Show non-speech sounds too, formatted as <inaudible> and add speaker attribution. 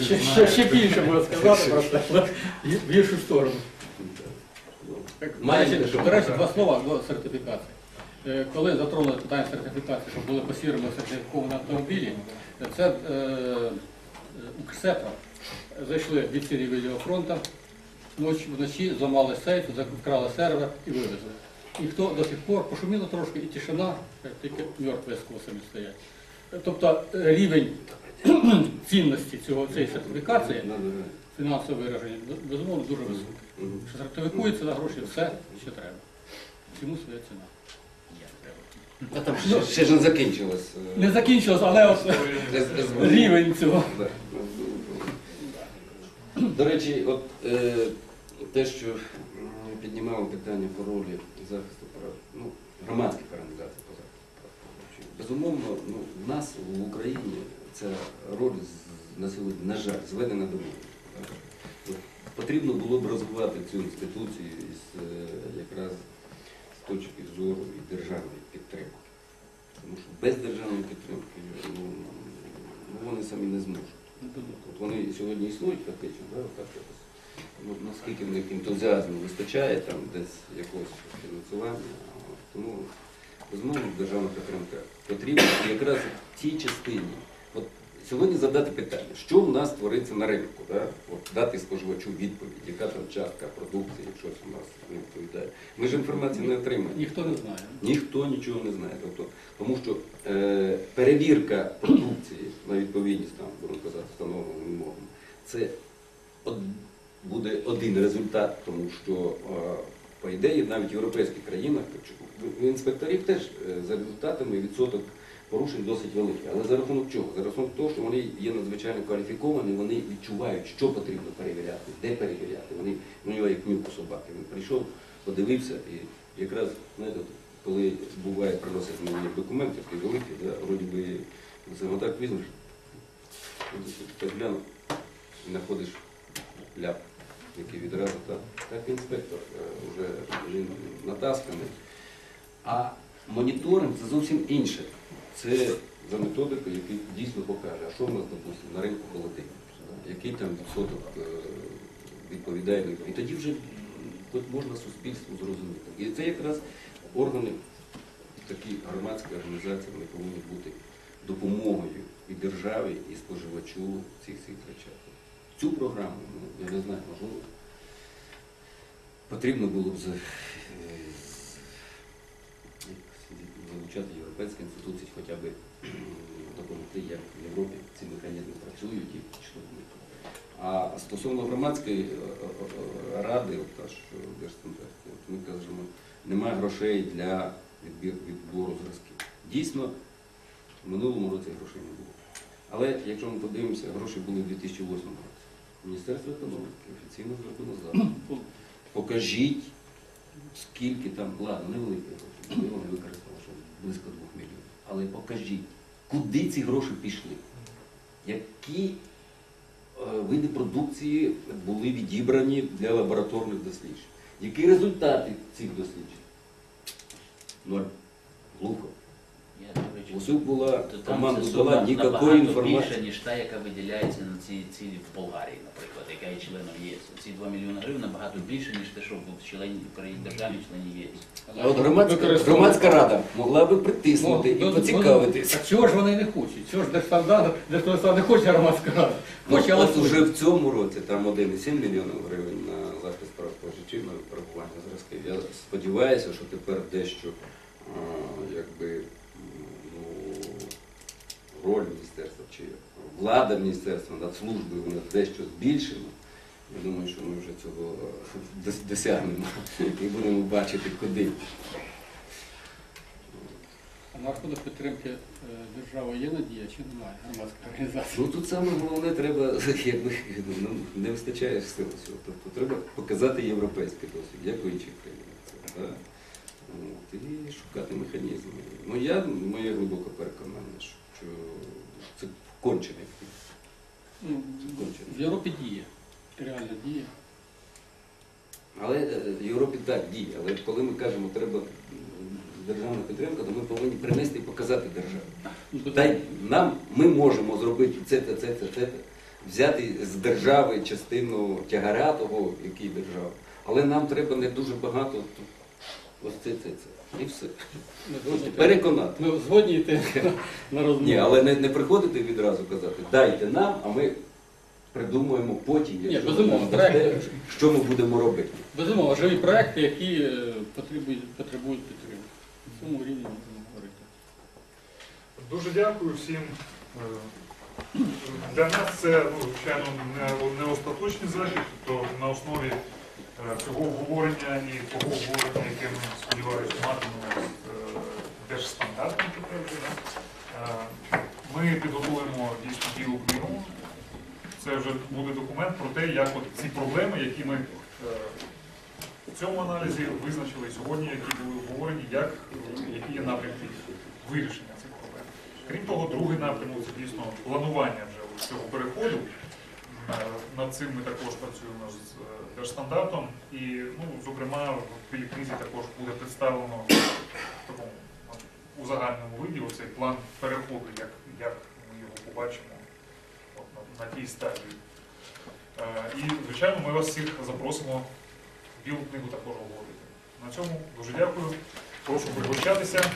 Speaker 1: Ще, ще, ще більше можна сказати просто в іншу сторону.
Speaker 2: Маєте
Speaker 1: Значить,
Speaker 2: що
Speaker 1: До речі, два слова до сертифікації. Е, Коли затронули питання сертифікації, щоб були посірими сертифіковані автомобілі, це е, е, зайшли від сірії відеофронту, вночі, вночі зламали сейф, вкрали сервер і вивезли. І хто до сих пор пошуміло трошки, і тишина, тільки мертві з косами стоять. Тобто е, рівень <clears throat> цінності цього, цієї сертифікації, фінансове вираження, безумовно, дуже високий. Що сертифікується за гроші все, що треба. Всьому своя ціна.
Speaker 2: А там ще, ще ж не закінчилось. е,
Speaker 1: Не закінчилось, але от <laughs> рівень цього.
Speaker 2: До речі, от е, те, що піднімало питання по ролі захисту прав, ну, громадських організацій по захисту прав споживачів. Безумовно, ну, в нас в Україні ця роль на сьогодні, на жаль, зведена до. От Потрібно було б розвивати цю інституцію із е, якраз з точки зору і державної підтримки. Тому що без державної підтримки ну, ну, вони самі не зможуть. От вони сьогодні існують фактично, да, отак якось. Ну, наскільки в них ентузіазму вистачає, там десь якогось фінансування. Тому, безумовно, державна підтримка потрібна і якраз в тій частині. От сьогодні задати питання, що в нас твориться на ринку, да? От, дати споживачу відповідь, яка там частка продукції, щось у нас не відповідає. Ми ж інформації не отримаємо.
Speaker 1: Ніхто не знає.
Speaker 2: Ніхто нічого не знає. Тобто, тому що е, перевірка продукції на відповідність, там, будемо казати, встановленим вимогам, це од, буде один результат, тому що, е, по ідеї, навіть в європейських країнах, в інспекторів теж е, за результатами відсоток порушень досить великий. Але за рахунок чого? За рахунок того, що вони є надзвичайно кваліфіковані, вони відчувають, що потрібно перевіряти, де перевіряти. Вони у нього як нюх у собаки. Він прийшов, подивився і якраз, знаєте, коли буває, приносять мені документи, такі великі, да, вроді би, візьмеш, так глянув, і знаходиш ляп, який відразу так. Так інспектор е, вже він натасканий. А моніторинг це зовсім інше. Це за методикою, який дійсно покаже, а що в нас, допустимо, на ринку холодильників, який там відсоток е, відповідає. І тоді вже можна суспільству зрозуміти. І це якраз органи, такі громадські організації, вони повинні бути допомогою і державі, і споживачу в цих цих речах. Цю програму, ну, я не знаю, можливо, потрібно було б е, залучати європейські інституції, хоча б допомогти, як в Європі ці механізми працюють і вони. А стосовно громадської е, е, ради, от та, що Держстандарт, ми кажемо, немає грошей для відбору зразків. Дійсно, в минулому році грошей не було. Але якщо ми подивимося, гроші були в 2008 році. Міністерство економіки офіційно зробило запит. Покажіть, скільки там, ладно, невеликі гроші, не використали, що близько 2 мільйонів. Але покажіть, куди ці гроші пішли, які е, види продукції були відібрані для лабораторних досліджень, які результати цих досліджень. Ноль. Глухо. Усюк була
Speaker 3: то там
Speaker 2: команда
Speaker 3: ця
Speaker 2: дала
Speaker 3: сума
Speaker 2: ніякої
Speaker 3: набагато
Speaker 2: інформації.
Speaker 3: більше, ніж та, яка виділяється на ці цілі в Болгарії, наприклад, яка є членом ЄС. Ці 2 мільйони гривень набагато більше, ніж те, що в члені при державі члені ЄС.
Speaker 2: А от громадська, громадська рада могла би притиснути
Speaker 1: Ну,
Speaker 2: і
Speaker 1: ну,
Speaker 2: поцікавитись.
Speaker 1: Так чого ж вони не хочуть? Чого ж Держстандарт, Держстандарт не хоче громадська рада? Хоче, але
Speaker 2: От уже в цьому році там 1,7 мільйонів гривень на захист прав споживачів на випробування зразків. Я сподіваюся, що тепер дещо а, якби ну, роль міністерства чи влада міністерства над службою вона дещо збільшена. Я думаю, що ми вже цього е, досягнемо і будемо бачити, куди.
Speaker 1: А на рахунок підтримки е, держави є надія чи немає громадської організації?
Speaker 2: Ну тут саме головне треба, <laughs> якби ну, не вистачає сил цього. Тобто треба показати європейський досвід, як в інших країнах. Це, шукати механізми. Ну я моє глибоке переконання, що це кончений.
Speaker 1: Ну, в Європі діє, реально діє.
Speaker 2: Але е, в Європі так діє. Але коли ми кажемо, треба державна підтримка, то ми повинні принести і показати державі.
Speaker 1: Ну,
Speaker 2: Дай нам, ми можемо зробити це, це, це, це, це, взяти з держави частину тягаря того, який держава. Але нам треба не дуже багато. Ось це, це, це. І все.
Speaker 1: Згодні-
Speaker 2: переконати.
Speaker 1: Ми згодні йти <laughs> на розмову.
Speaker 2: Ні, але не, не приходити відразу казати, дайте нам, а ми придумаємо потім,
Speaker 1: Ні,
Speaker 2: якщо
Speaker 1: безумовно,
Speaker 2: нам дасте, що ми будемо робити.
Speaker 1: Безумовно, живі проекти, які е, потребують, потребують підтримки. В цьому рівні можемо говорити.
Speaker 4: Дуже дякую всім. Е, Для нас це, ну, звичайно, не, не остаточний захід, то на основі е, цього обговорення і того обговорення, яке ми сподіваюся матимемо з е, держстандартом тепер вже, да, е, ми підготуємо дійсно білу книгу. Це вже буде документ про те, як от ці проблеми, які ми е, в цьому аналізі визначили сьогодні, які були обговорені, як, які є напрямки вирішення цих проблем. Крім того, другий напрямок це дійсно планування вже цього переходу. Е, Над цим ми також працюємо з е, держстандартом. І, ну, зокрема, в білій книзі також буде представлено в такому у загальному виді оцей план переходу, як, як ми його побачимо на, тій стадії. Е, І, звичайно, ми вас всіх запросимо білу книгу також обговорити. На цьому дуже дякую. Прошу пригощатися.